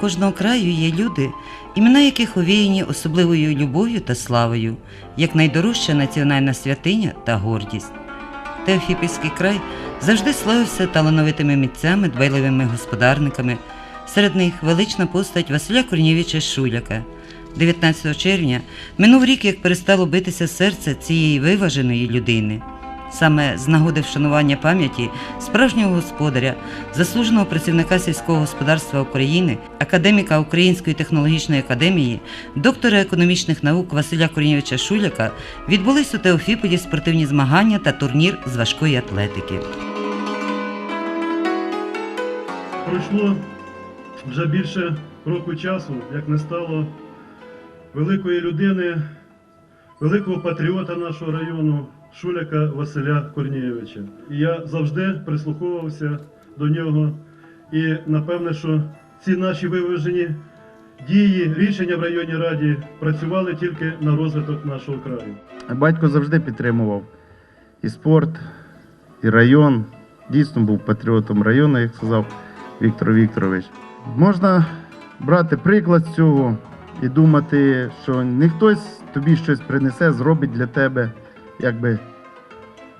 кожного краю є люди, імена яких овіяні особливою любов'ю та славою, як найдорожча національна святиня та гордість. Теофіпільський край завжди славився талановитими митцями, дбайливими господарниками. Серед них велична постать Василя Корнєвича Шуляка. 19 червня минув рік, як перестало битися серце цієї виваженої людини. Саме з нагоди вшанування пам'яті справжнього господаря, заслуженого працівника сільського господарства України, академіка Української технологічної академії, доктора економічних наук Василя Корнєвича Шуляка відбулись у Теофіполі спортивні змагання та турнір з важкої атлетики. Пройшло вже більше року часу, як не стало великої людини, великого патріота нашого району Шуляка Василя Корнієвича. І я завжди прислуховувався до нього. І напевне, що ці наші виважені дії, рішення в районній раді працювали тільки на розвиток нашого краю. Батько завжди підтримував і спорт, і район. Дійсно був патріотом району, як сказав Віктор Вікторович. Можна брати приклад з цього і думати, що не хтось тобі щось принесе, зробить для тебе, якби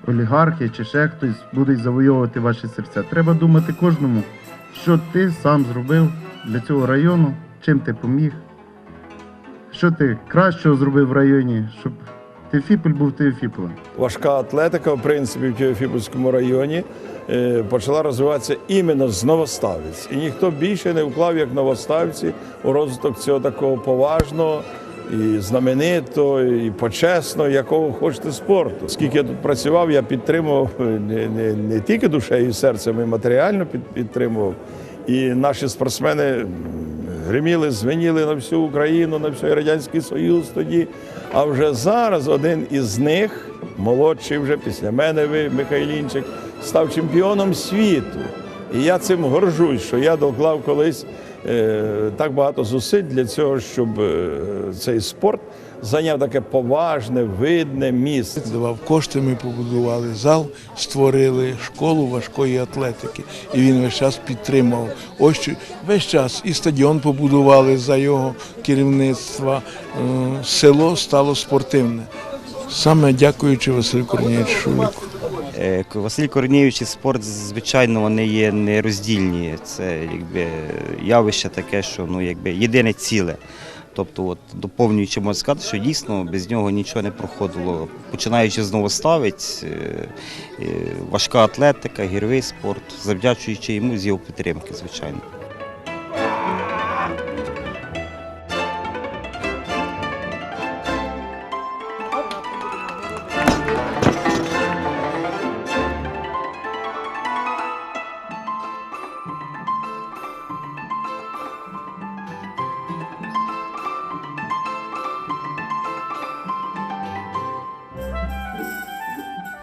олігархи чи ще хтось будуть завойовувати ваші серця. Треба думати кожному, що ти сам зробив для цього району, чим ти поміг, що ти кращого зробив в районі, щоб Тефіполь був Теофіполем. Важка атлетика, в принципі, в Києво-Фіпольському районі е, почала розвиватися іменно з новоставець. І ніхто більше не вклав, як новоставці, у розвиток цього такого поважного і знаменитого, і почесного, якого хочете спорту. Скільки я тут працював, я підтримував е, не, не, не тільки душею і серцем, і матеріально під, підтримував. І наші спортсмени гриміли, звеніли на всю Україну, на всій Радянський Союз тоді. А вже зараз один із них, молодший вже після мене, ви, Михайлінчик, став чемпіоном світу. І я цим горжусь, що я доклав колись так багато зусиль для цього, щоб е, цей спорт зайняв таке поважне, видне місце. давав кошти, ми побудували зал, створили школу важкої атлетики. І він весь час підтримував. Ось що- весь час і стадіон побудували за його керівництва. Е, Село стало спортивне. Саме дякуючи Василю Корнієвичу Шуліку. Е, Василь Корнієвич і спорт, звичайно, вони є нероздільні. Це якби явище таке, що ну якби єдине ціле. Тобто, от доповнюючи, можна сказати, що дійсно без нього нічого не проходило. Починаючи з новоставець, е, е, важка атлетика, гірвий спорт, завдячуючи йому з його підтримки, звичайно.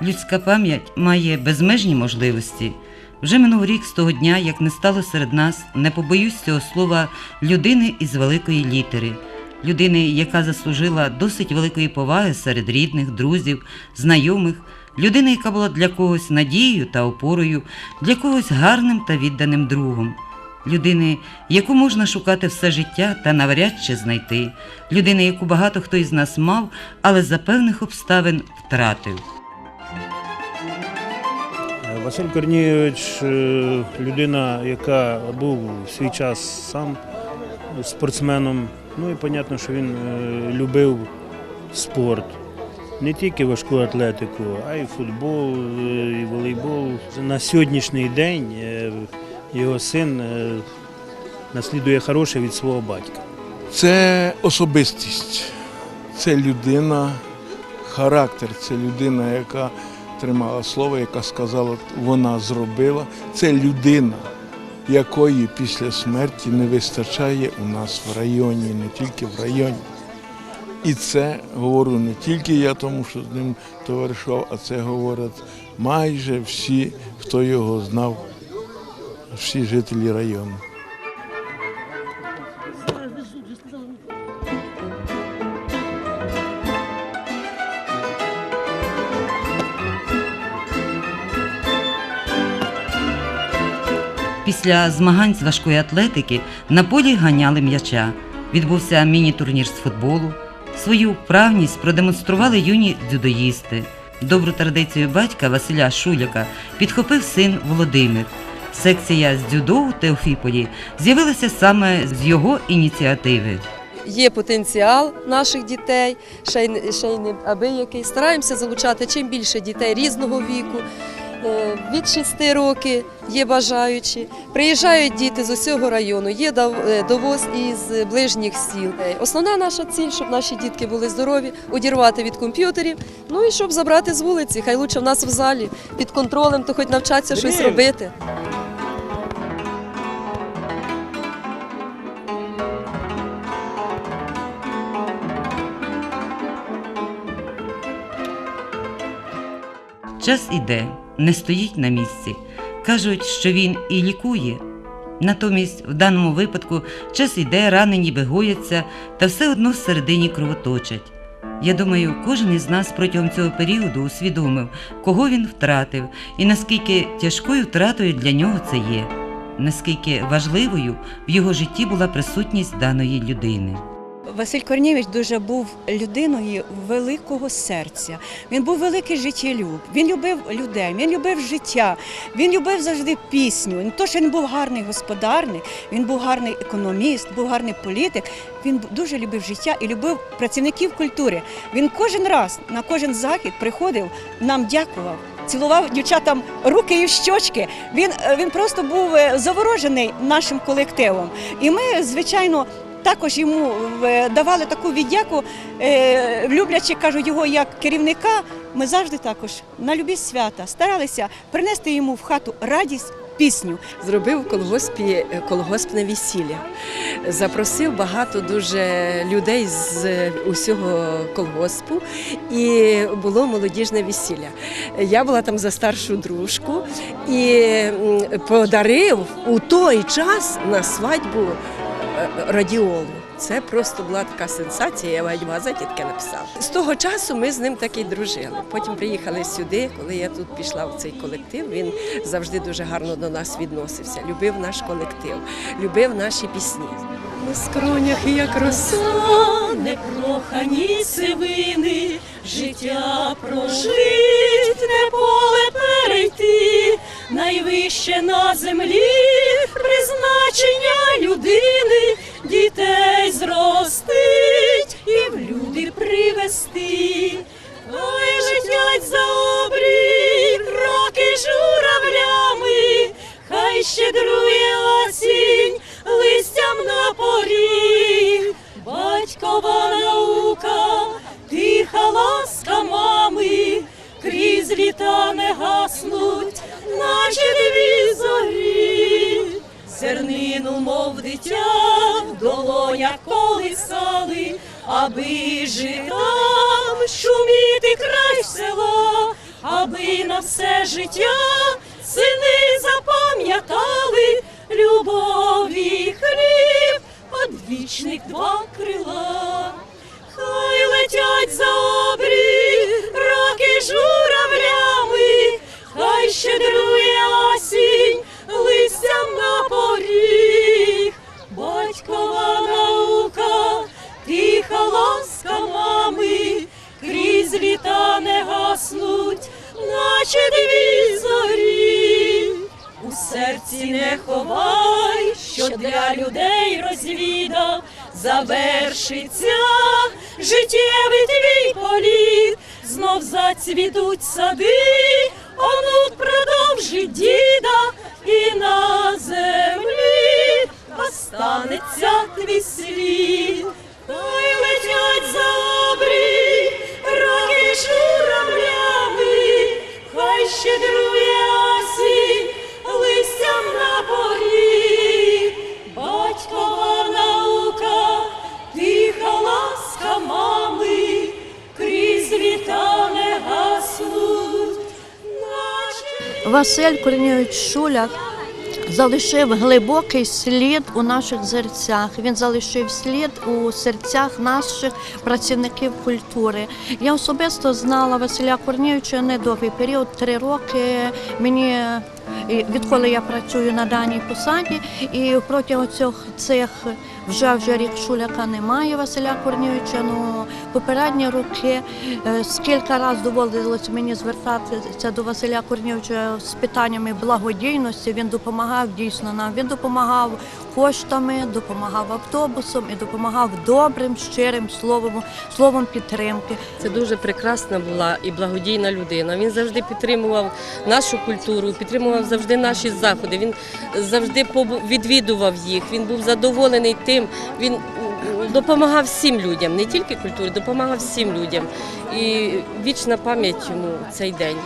Людська пам'ять має безмежні можливості. Вже минув рік з того дня, як не стало серед нас, не побоюсь цього слова, людини із великої літери, людини, яка заслужила досить великої поваги серед рідних, друзів, знайомих, людини, яка була для когось надією та опорою, для когось гарним та відданим другом. Людини, яку можна шукати все життя та навряд чи знайти, людини, яку багато хто із нас мав, але за певних обставин втратив. Василь Корнієвич е, людина, яка був в свій час сам спортсменом. Ну і зрозуміло, що він е, любив спорт. Не тільки важку атлетику, а й футбол, е, і волейбол. На сьогоднішній день його син наслідує хороше від свого батька. Це особистість, це людина, характер, це людина, яка тримала слово, яка сказала, вона зробила. Це людина, якої після смерті не вистачає у нас в районі, не тільки в районі. І це говорю не тільки я, тому що з ним товаришував, а це говорять майже всі, хто його знав, всі жителі району. Після змагань з важкої атлетики на полі ганяли м'яча. Відбувся міні-турнір з футболу. Свою вправність продемонстрували юні дзюдоїсти. Добру традицію батька Василя Шуляка підхопив син Володимир. Секція з дзюдо у Теофіполі з'явилася саме з його ініціативи. Є потенціал наших дітей, ще й, не- ще й не абиякий. Стараємося залучати чим більше дітей різного віку. Е, Від 6 років є бажаючі. Приїжджають діти з усього району, є е, довоз із ближніх сіл. Е, Основна наша ціль, щоб наші дітки були здорові, одірвати від комп'ютерів, ну і щоб забрати з вулиці. Хай лучше в нас в залі під контролем, то хоч навчаться щось робити. Час іде, не стоїть на місці. Кажуть, що він і лікує. Натомість, в даному випадку, час іде, рани ніби гояться, та все одно всередині кровоточать. Я думаю, кожен із нас протягом цього періоду усвідомив, кого він втратив і наскільки тяжкою втратою для нього це є, наскільки важливою в його житті була присутність даної людини. Василь Корнєвич дуже був людиною великого серця. Він був великий життєлюб. Він любив людей, він любив життя, він любив завжди пісню. Не то, що він був гарний господарник, він був гарний економіст, був гарний політик. Він дуже любив життя і любив працівників культури. Він кожен раз на кожен захід приходив, нам дякував. Цілував дівчатам руки і щочки. Він, е, він просто був е, заворожений нашим колективом. І ми, звичайно, також йому е, давали таку віддяку, е, люблячи, кажу, його як керівника. Ми завжди також на любі свята старалися принести йому в хату радість, пісню. зробив в колгоспі е, колгоспне весілля. Запросив багато дуже людей з усього колгоспу, і було молодіжне весілля. Я була там за старшу дружку і подарив у той час на свадьбу е, радіолу. Це просто була така сенсація, я в газеті таке написала. З того часу ми з ним так і дружили. Потім приїхали сюди, коли я тут пішла в цей колектив. Він завжди дуже гарно до нас відносився, любив наш колектив, любив наші пісні. У скронях, як роса, непрохані сивини, життя прожить, не поле перейти, найвище на землі призначення людини, дітей зростить і в люди привести. Ой, життять за обрій, роки журавлями, хай щедрує осінь листям на поріг. Батькова наука, тиха ласка мами, крізь літа не гаснуть, наче дві. Зернину, мов дитя, в долонях колисали, аби житам шуміти край села, аби на все життя сини запам'ятали любові хліб, одвічних два крила. Хай летять за обрій роки журавлями, хай щедрує осінь листям на поріг. Батькова наука, тиха ласка мами, крізь літа не гаснуть, наче дві зорі. У серці не ховай, що для людей розвіда завершиться життєвий твій політ, знов зацвітуть сади, онук продовжить діда, і на землі останеться твій слід. Хай летять за обрій, роки журавлями, хай щедрує Василь Корнійович Шуляк залишив глибокий слід у наших серцях. Він залишив слід у серцях наших працівників культури. Я особисто знала Василя Корнійовича недовгий період, три роки. Мені відколи я працюю на даній посаді, і протягом цих цих вже вже рік Шуляка немає Василя Корнійовича. Ну попередні роки е, скільки разів доводилось мені звертатися до Василя Корнійовича з питаннями благодійності. Він допомагав дійсно нам. Він допомагав коштами, допомагав автобусом і допомагав добрим, щирим словом, словом підтримки. Це дуже прекрасна була і благодійна людина. Він завжди підтримував нашу культуру, підтримував завжди наші заходи. Він завжди відвідував їх. Він був задоволений тим. Він допомагав всім людям, не тільки культурі, допомагав всім людям. І вічна пам'ять йому цей день.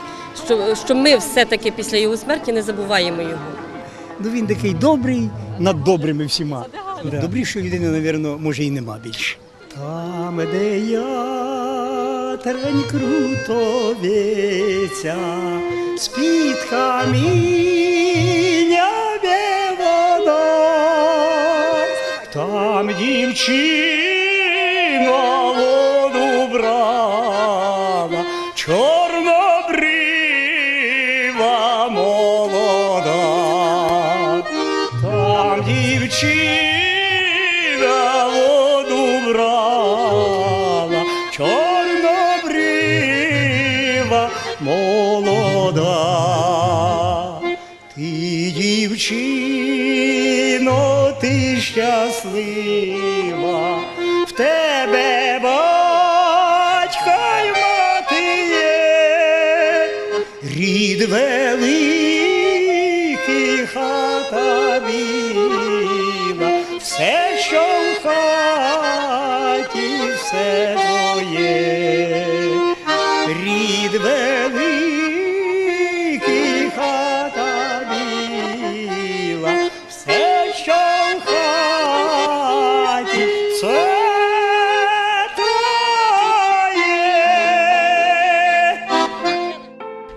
Що, що ми все-таки після його смерті не забуваємо його. Ну він такий добрий над добрими всіма. Добрішої людини, мабуть, може і нема більше. Там, де я терень круто віця, з-під каміння вода, там дівчина дівчина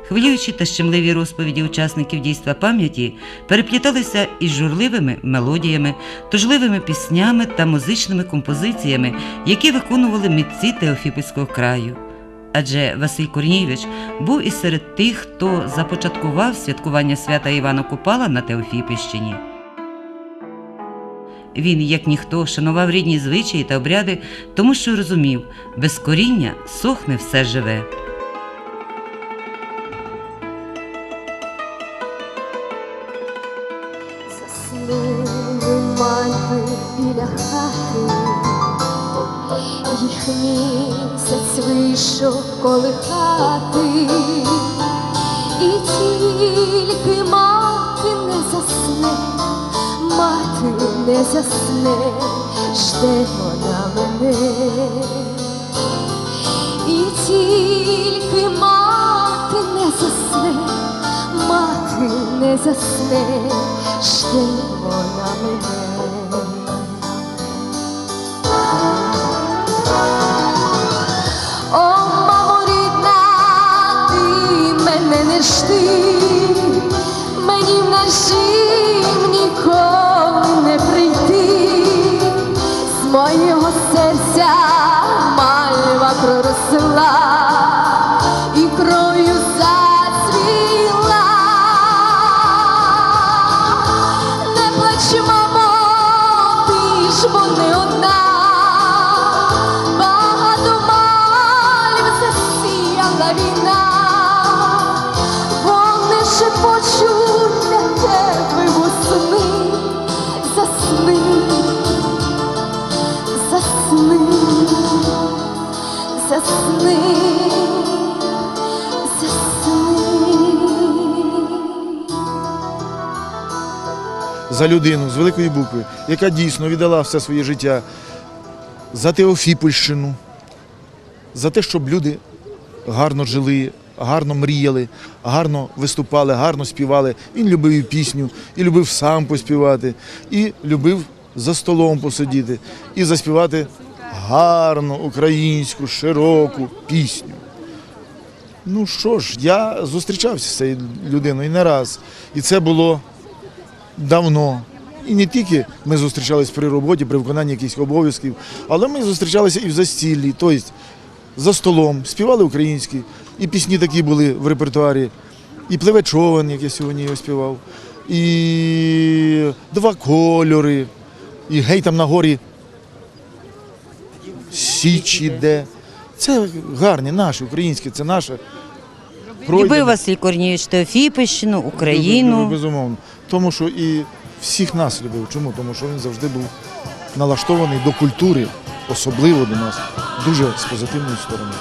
Хвилюючі та щемливі розповіді учасників дійства пам'яті перепліталися із журливими мелодіями, тужливими піснями та музичними композиціями, які виконували митці Теофіпольського краю. Адже Василь Корнійович був із серед тих, хто започаткував святкування свята Івана Купала на Теофіпільщині. Він, як ніхто, шанував рідні звичаї та обряди, тому що розумів, без коріння сохне все живе. Біля хати, їх місяць вийшов колихати, і тільки мати не засне, мати не засне, жде вона мене, і тільки мати не засне, мати не засне, жде вона мене. О, мамо ти мене не жди, мальва проросла За людину з великої букви, яка дійсно віддала все своє життя. За Теофіпольщину, за те, щоб люди гарно жили, гарно мріяли, гарно виступали, гарно співали. Він любив і пісню, і любив сам поспівати, і любив за столом посидіти, і заспівати гарну українську, широку пісню. Ну що ж, я зустрічався з цією людиною не раз. І це було давно. І не тільки ми зустрічались при роботі, при виконанні якихось обов'язків, але ми зустрічалися і в застіллі, тобто за столом, співали українські, і пісні такі були в репертуарі. і пливе човен, як я сьогодні його співав, і два кольори, і гей там на горі Січ іде. Це гарні, наші, українські, це наше. Любив Василь Корнієвич Теофіпищину, Україну. безумовно. Тому що і всіх нас любив. Чому? Тому що він завжди був налаштований до культури, особливо до нас, дуже з позитивної сторони.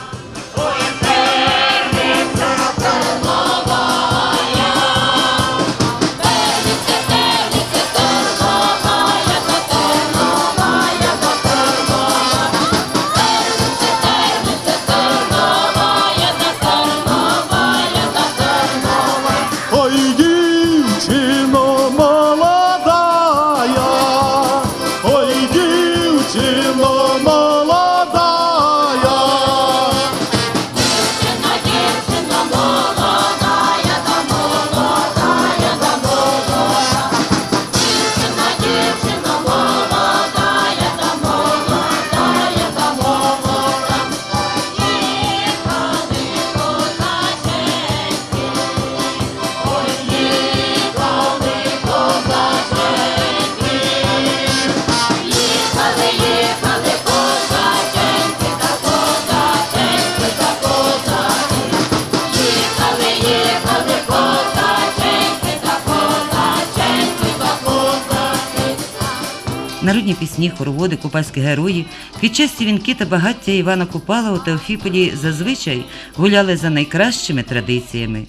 Народні пісні, хороводи, купальські герої час вінки та багаття Івана Купала у Теофіполі зазвичай гуляли за найкращими традиціями.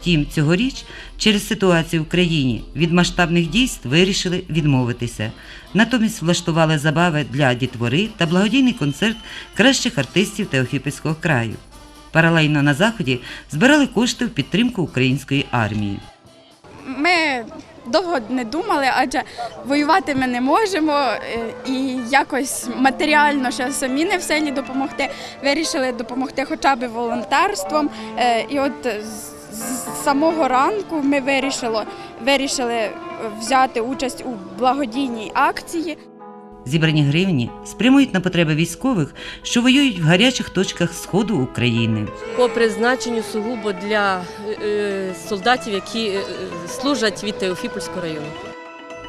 Втім, цьогоріч через ситуацію в країні від масштабних дійств вирішили відмовитися. Натомість влаштували забави для дітвори та благодійний концерт кращих артистів Теофіпольського краю. Паралельно на заході збирали кошти в підтримку української армії. Ми довго не думали, адже воювати ми не можемо е, і якось матеріально ще самі не в селі допомогти. Вирішили допомогти хоча б волонтерством. Е, І от з- самого ранку ми вирішили, вирішили взяти участь у благодійній акції. Зібрані гривні спрямують на потреби військових, що воюють в гарячих точках сходу України. по призначенню сугубо для е, солдатів, які е, служать від Теофіпольського району.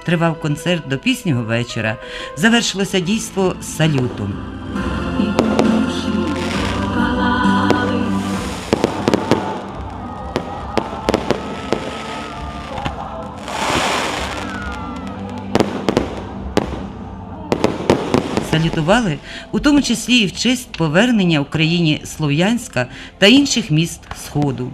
Тривав концерт до пізнього вечора. Завершилося дійство салютом. Салютували, у тому числі і в честь повернення Україні Слов'янська та інших міст Сходу.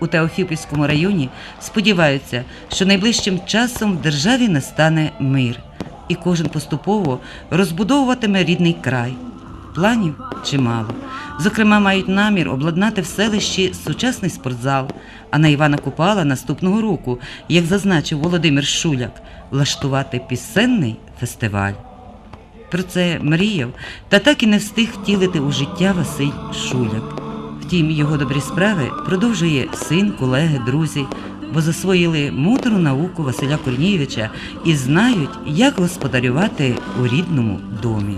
У Теофіпольському районі сподіваються, що найближчим часом в державі настане мир, і кожен поступово розбудовуватиме рідний край. Планів чимало. Зокрема, мають намір обладнати в селищі сучасний спортзал, а на Івана Купала наступного року, як зазначив Володимир Шуляк, влаштувати пісенний фестиваль. Про це мріяв та так і не встиг втілити у життя Василь Шуляк. Втім, його добрі справи продовжує син, колеги, друзі, бо засвоїли мудру науку Василя Корнієвича і знають, як господарювати у рідному домі.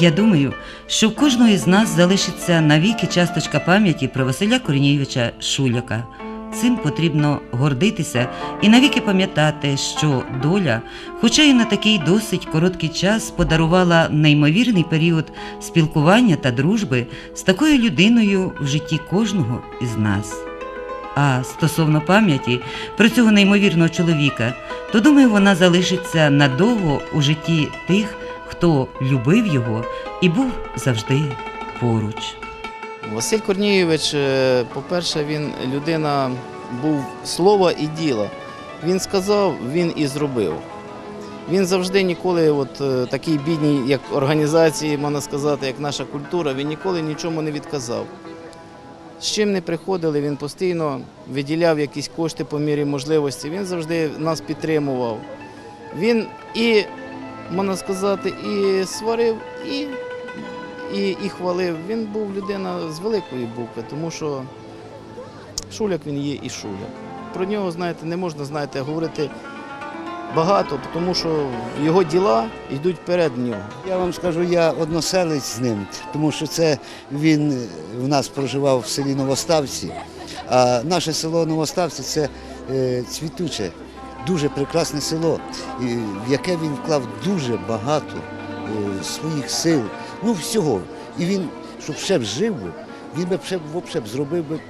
Я думаю, що в кожного із нас залишиться навіки часточка пам'яті про Василя Корнійовича Шуляка. Цим потрібно гордитися і навіки пам'ятати, що доля, хоча й на такий досить короткий час, подарувала неймовірний період спілкування та дружби з такою людиною в житті кожного із нас. А стосовно пам'яті про цього неймовірного чоловіка, то думаю, вона залишиться надовго у житті тих, хто любив його і був завжди поруч. Василь Корнієвич, е, по-перше, він людина був слова і діла. Він сказав, він і зробив. Він завжди ніколи, от е, такій бідній, як організації, можна сказати, як наша культура, він ніколи нічому не відказав. З чим не приходили, він постійно виділяв якісь кошти по мірі можливості. Він завжди нас підтримував. Він і, можна сказати, і сварив, і і, і хвалив. Він був людина з великої букви, тому що Шуляк він є і Шуляк. Про нього, знаєте, не можна знаєте, говорити багато, тому що його діла йдуть вперед нього. Я вам скажу, я односелець з ним, тому що це він в нас проживав в селі Новоставці. А наше село Новоставці це е, цвітуче, дуже прекрасне село, в яке він вклав дуже багато е, своїх сил, ну всього. І він, щоб ще б жив, він би б, зробив би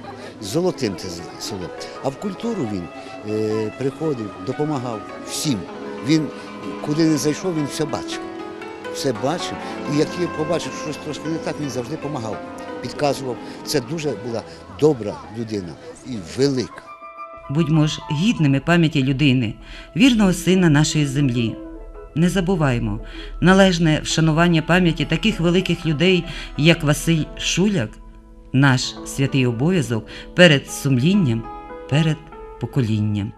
золотим це село. А в культуру він е, приходив, допомагав всім. Він куди не зайшов, він все бачив все бачив. І як побачив, що щось трошки не так, він завжди допомагав, підказував. Це дуже була добра людина і велика. Будьмо ж гідними пам'яті людини, вірного сина нашої землі. Не забуваймо, належне вшанування пам'яті таких великих людей, як Василь Шуляк, наш святий обов'язок перед сумлінням, перед поколінням.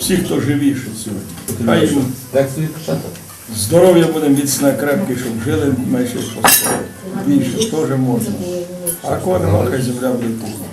Всі, хто живіше сьогодні. Хай їм здоров'я буде сна крепкі, щоб жили менше постійно. Більше теж можна. А кого нема, земля буде пухла.